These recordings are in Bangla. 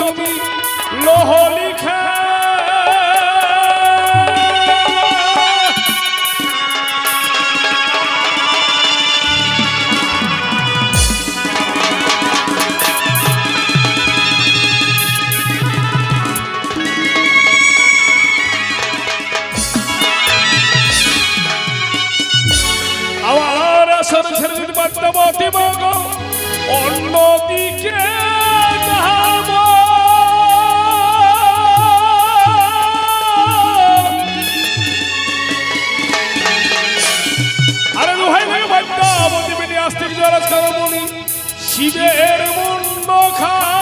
ছবি লোহ লিখা। আমার সরসরের বার্তা মতিমগ অন্যদিকে মনি শিবের মুন্ড খা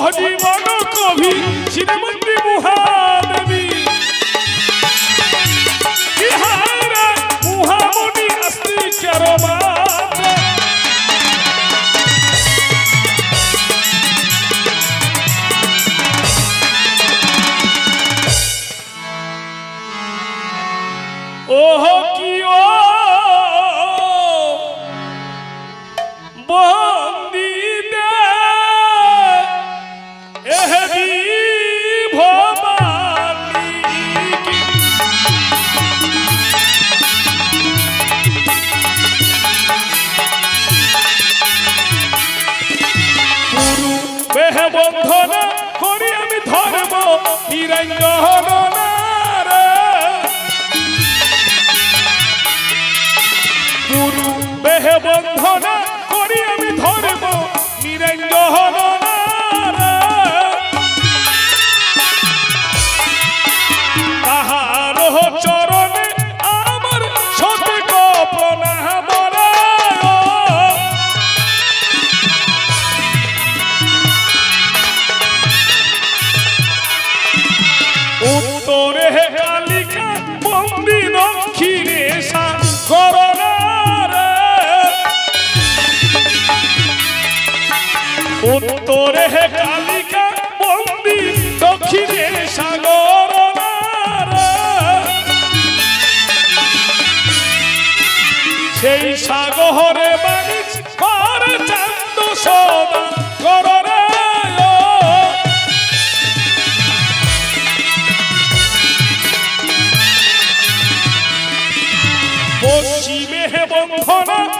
কবি শ্রীমন্দির মুহা জহর ওরে হে কালিকা বন্দি দক্ষিণে সাগর সেই সাগরে বাণিজ কর চান্দ সোনা কর পশ্চিমে বন্ধনা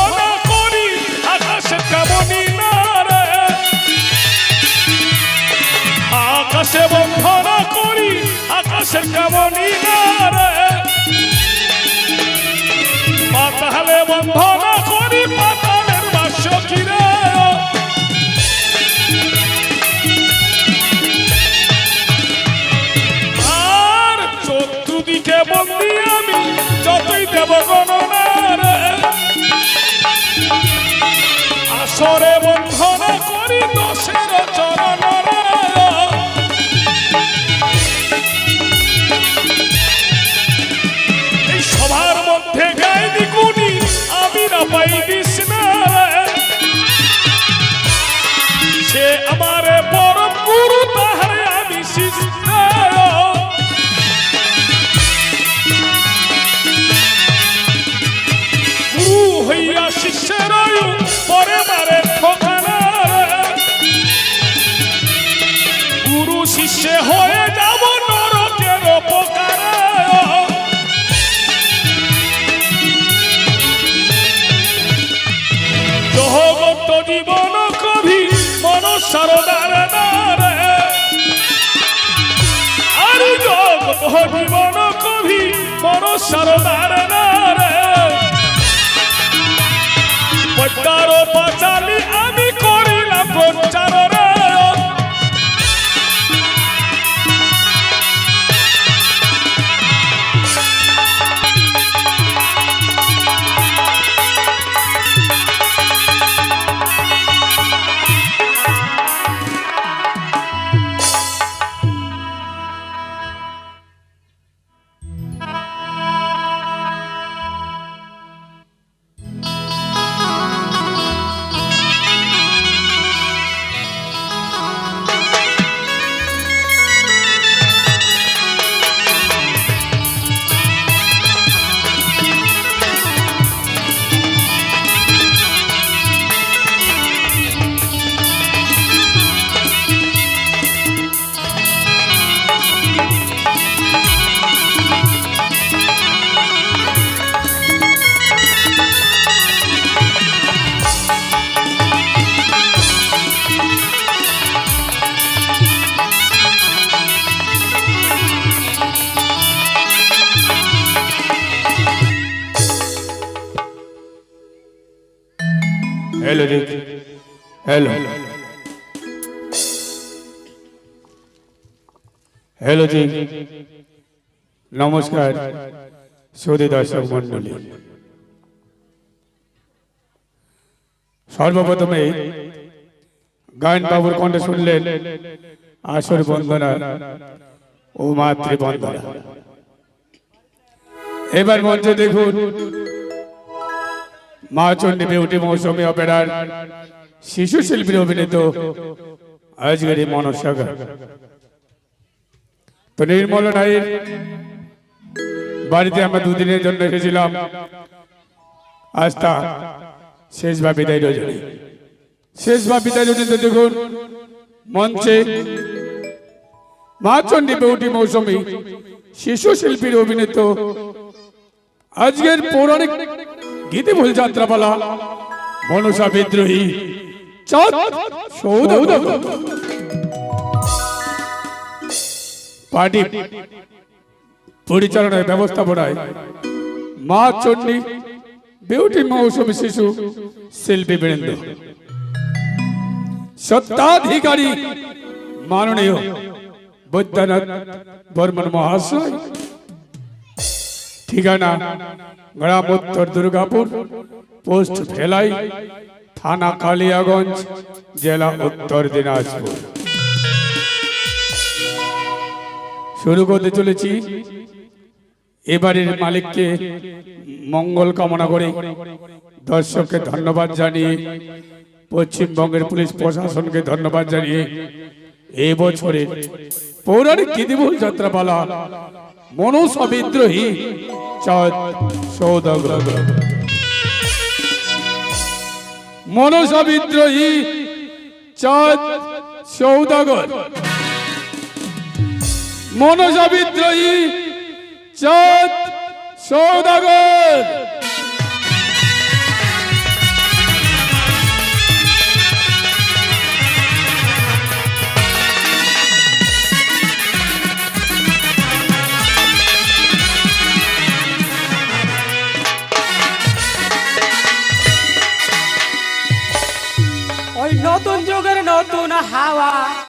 cerca bonita. বিষ্ণু অহ জীবন কবি বড় সারদার পদ্মার পাচালি আমি করিলাম প্রচার। হ্যালো রিক হ্যালো হ্যালো জি নমস্কার সুদী দর্শক মন্ডলী সর্বপ্রথমে গায়ন বাবুর কণ্ঠে শুনলেন আসর বন্দনা ও মাতৃ এবার মঞ্চে দেখুন মা চণ্ডী বিউটি মৌসুমী অপেরার শিশু শিল্পীর অভিনীত আজকের মনসাগর। তো নির্মল রায়ের বাড়িতে আমরা দুদিনের জন্য এসেছিলাম। আজ তা শেষ বা বিদায় রজনী। শেষ বা বিদায় রজনীতে দেখুন, মঞ্চে মা চণ্ডী বিউটি মৌসুমী শিশু শিল্পীর অভিনীত আজকের পৌরাণিক গীতিমূল যাত্রাপালা মনসা বিদ্রোহী। চাঁদ। সৌদাগর। পার্টি। পরিচালনায় ব্যবস্থাপনায় মা চণ্ডী, বিউটি মৌসুমী শিশু, শিল্পী বৃন্দ। সত্তাধিকারী, মাননীয় বৈদ্যনাথ বর্মন মহাশয়। ঠিকানা গ্রাম উত্তর দুর্গাপুর, পোস্ট ফেলাই থানা কালিয়াগঞ্জ, জেলা উত্তর দিনাজপুর। শুরু করতে চলেছি। এবারের মালিককে মঙ্গল কামনা করে দর্শককে ধন্যবাদ জানিয়ে, পশ্চিমবঙ্গের পুলিশ প্রশাসনকে ধন্যবাদ জানিয়ে এই বছরের পৌরাণিক গীতিমূল যাত্রাপালা মনসা বিদ্রোহী মনুষ বিদ্রোহী চত সৌদাগর। মনুষ বিদ্রোহী চত সৌদাগর। যুগের নতুন হাওয়া।